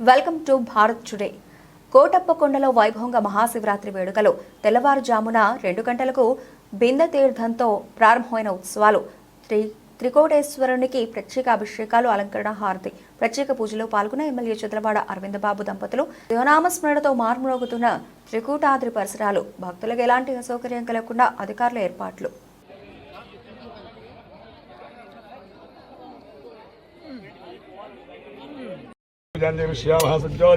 Welcome to Bharat today. కోటప్పకొండలో వైభవంగా మహాశివరాత్రి వేడుకలు. తెల్లవారుజామున రెండు గంటలకు బింద తీర్థంతో ప్రారంభమైన ఉత్సవాలు. శ్రీ త్రికోటేశ్వరునికి ప్రత్యేక అభిషేకాలు అలంకరణ హారతి. ప్రత్యేక పూజలో పాల్గొన్న ఎమ్మెల్యే చంద్రబాడ అరవిందబాబు దంపతులు. దేవనామస్మరణతో మార్మోగుతున్న త్రికూటాద్రి పరిసరాలు. భక్తులకు ఎలాంటి అసౌకర్యం కలగకుండా అధికారుల ఏర్పాట్లు. శ్యామः సజ్జో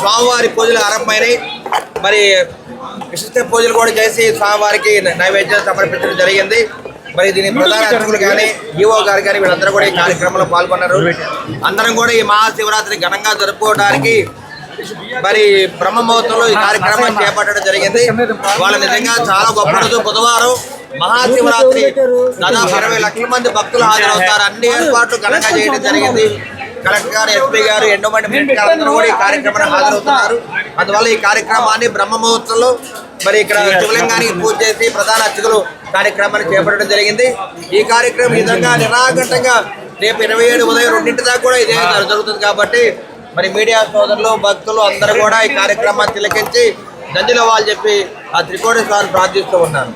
స్వామివారి పూజలు ఆరంభమైనాయి. మరి విశిష్ట పూజలు కూడా చేసి స్వామివారికి నైవేద్యం సమర్పించడం జరిగింది. మరి దీని ప్రధాన అర్చకులు కానీ ఈవో గారు కానీ వీళ్ళందరూ కూడా ఈ కార్యక్రమంలో పాల్గొన్నారు. అందరం కూడా ఈ మహాశివరాత్రి ఘనంగా జరుపుకోవడానికి మరి బ్రహ్మముహూర్తంలో ఈ కార్యక్రమాన్ని చేపట్టడం జరిగింది. వాళ్ళ నిజంగా చాలా గొప్ప రోజు. బుధవారం మహాశివరాత్రి దాదాపు అరవై లక్షల మంది భక్తులు హాజరవుతారు. అన్ని ఏర్పాట్లు ఘనంగా చేయడం జరిగింది. కలెక్టర్ గారు ఎస్పీ గారు ఎన్నో మంది కూడా ఈ కార్యక్రమానికి హాజరవుతున్నారు. అందువల్ల ఈ కార్యక్రమాన్ని బ్రహ్మ ముహూర్తంలో మరి ఇక్కడ శివలింగానికి పూజ చేసి ప్రధాన అర్చకులు కార్యక్రమాన్ని చేపట్టడం జరిగింది. ఈ కార్యక్రమం ఈ విధంగా నిరాఘంటంగా రేపు ఇరవై ఏడు ఉదయం రెండింటి దాకా కూడా ఇదే జరుగుతుంది కాబట్టి మరి మీడియా సోదరులు భక్తులు అందరూ కూడా ఈ కార్యక్రమాన్ని తిలకించి దండిలో వాళ్ళు చెప్పి ఆ త్రికోటేశ్వరాన్ని ప్రార్థిస్తూ ఉన్నారు